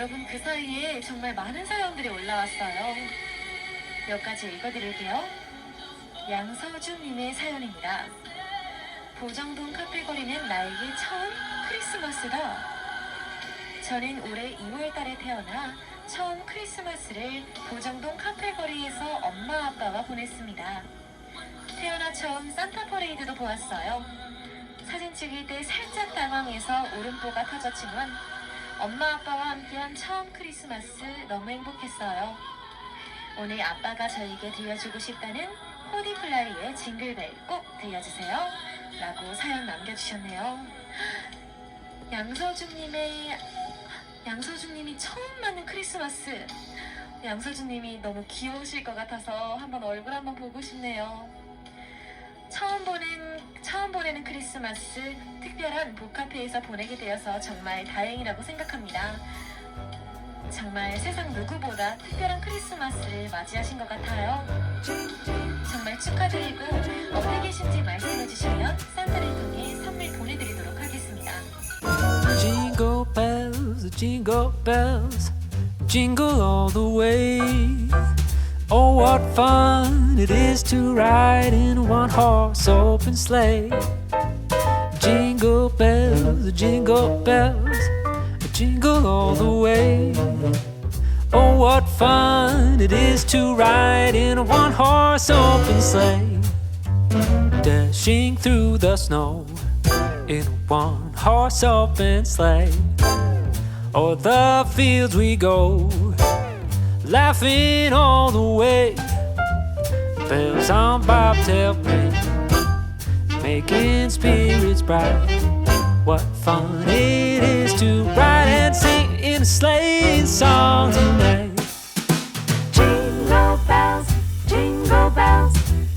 여러분 그 사이에 정말 많은 사연들이 올라왔어요. 몇 가지 읽어드릴게요. 양서준님의 사연입니다. 보정동 카페거리는 나에게 처음 크리스마스다. 저는 올해 2월 달에 태어나 처음 크리스마스를 보정동 카페거리에서 엄마 아빠와 보냈습니다. 태어나 처음 산타 퍼레이드도 보았어요. 사진 찍을 때 살짝 당황해서 울음보가 터졌지만 엄마 아빠와 함께한 처음 크리스마스 너무 행복했어요. 오늘 아빠가 저에게 들려주고 싶다는 호디플라이의 징글벨 꼭 들려주세요. 라고 사연 남겨주셨네요. 양서준님의 양서준님이 처음 맞는 크리스마스. 양서준님이 너무 귀여우실 것 같아서 한번 얼굴 한번 보고 싶네요. 처음 보는 처음 보내는 크리스마스 특별한 복카페에서 보내게 되어서 정말 다행이라고 생각합니다. 정말 세상 누구보다 특별한 크리스마스를 맞이하신 것 같아요. 정말 축하드리고 어디 계신지 말씀해 주시면 산타를 통해 선물 보내드리도록 하겠습니다. Jingle bells, jingle bells, jingle all the way. Oh, what fun it is to ride in a one horse open sleigh. Jingle bells, jingle bells, jingle all the way. Oh, what fun it is to ride in a one horse open sleigh. Dashing through the snow in a one horse open sleigh. O'er the fields we go, laughing all the way. Bells on bobtail ring, making spirits bright. What fun it is to ride and sing in a sleighing song tonight. Jingle bells, jingle bells,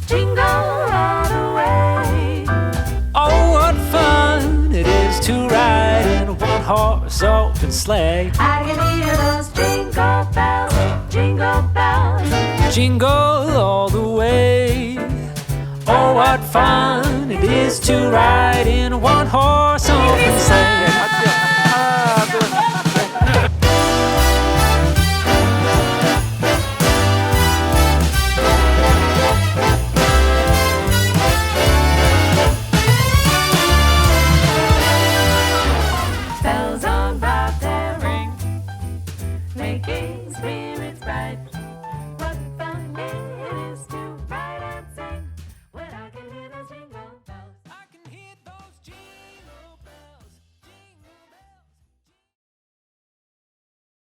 jingle all the way. Oh, what fun it is to ride in a one horse open sleigh. I can hear jingle all the way. Oh, what fun it is to ride